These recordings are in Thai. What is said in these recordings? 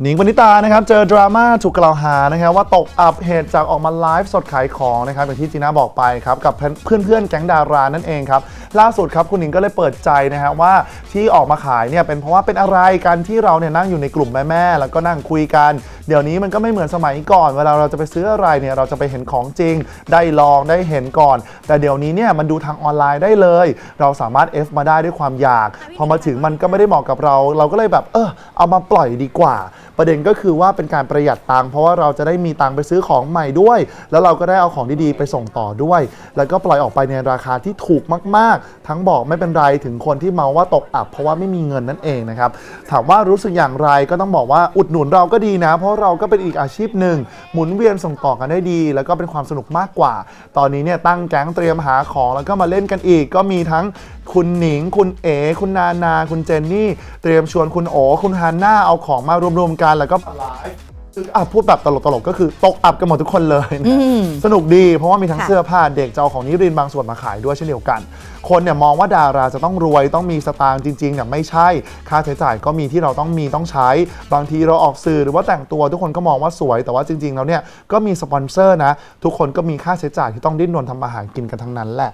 หนิงปณิตานะครับเจอดราม่าถูกกล่าวหานะครับว่าตกอับเหตุจากออกมาไลฟ์สดขายของนะครับอย่างที่จีน่าบอกไปครับกับเพื่อนเพื่อนๆแก๊งดารานั่นเองครับล่าสุดครับคุณหนิงก็เลยเปิดใจนะฮะว่าที่ออกมาขายเนี่ยเป็นเพราะว่าเป็นอะไรกันที่เราเนี่ยนั่งอยู่ในกลุ่มแม่ๆแล้วก็นั่งคุยกันเดี๋ยวนี้มันก็ไม่เหมือนสมัยก่อน เวลาเราจะไปซื้ออะไรเนี่ยเราจะไปเห็นของจริง ได้ลองได้เห็นก่อน แต่เดี๋ยวนี้เนี่ยมันดูทางออนไลน์ได้เลย เราสามารถ F มาได้ด้วยความอยาก พอมาถึงมันก็ไม่ได้เหมาะกับเรา เราก็เลยแบบเออเอามาปล่อยดีกว่า ประเด็นก็คือว่าเป็นการประหยัดตังค์เพราะว่าเราจะได้มีตังค์ไปซื้อของใหม่ด้วย แล้วเราก็ได้เอาของดีๆไปส่งต่อด้วย แล้วก็ปล่อยออกไปในราคาที่ถูกมาก ๆ ทั้งบอกไม่เป็นไรถึงคนที่เมาว่าตกอับ เพราะว่าไม่มีเงินนั่นเองนะครับถามว่ารู้สึกอย่างไรก็ต้องบอกว่าอุดหนุนเราก็ดีนะเพราะเราก็เป็นอีกอาชีพหนึ่ง หมุนเวียนส่งต่อกันได้ดี แล้วก็เป็นความสนุกมากกว่า ตอนนี้เนี่ยตั้งแก๊งเตรียมหาของแล้วก็มาเล่นกันอีก ก็มีทั้งคุณหนิง คุณเอ๋ คุณนานา คุณเจนนี่ เตรียมชวนคุณโอ คุณฮันน่าเอาของมารวมๆกันแล้วก็ไลฟ์ ออะพูดแบบตลกๆก็คือตกอับกันหมดทุกคนเลยนะสนุกดีเพราะว่ามีทั้งค่ะ เสื้อผ้าเด็กจะเอาของนิรินทร์บางส่วนมาขายด้วยเช่นเดียวกัน คนเนี่ยมองว่าดาราจะต้องรวยต้องมีสตางค์จริงๆเนี่ยไม่ใช่ ค่าใช้จ่ายก็มีที่เราต้องมีต้องใช้ บางทีเราออกสื่อหรือว่าแต่งตัวทุกคนก็มองว่าสวย แต่ว่าจริงๆแล้วเนี่ยก็มีสปอนเซอร์นะ ทุกคนก็มีค่าใช้จ่ายที่ต้องดิ้นรนทำมาหากินกันทั้งนั้นแหละ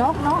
นกนก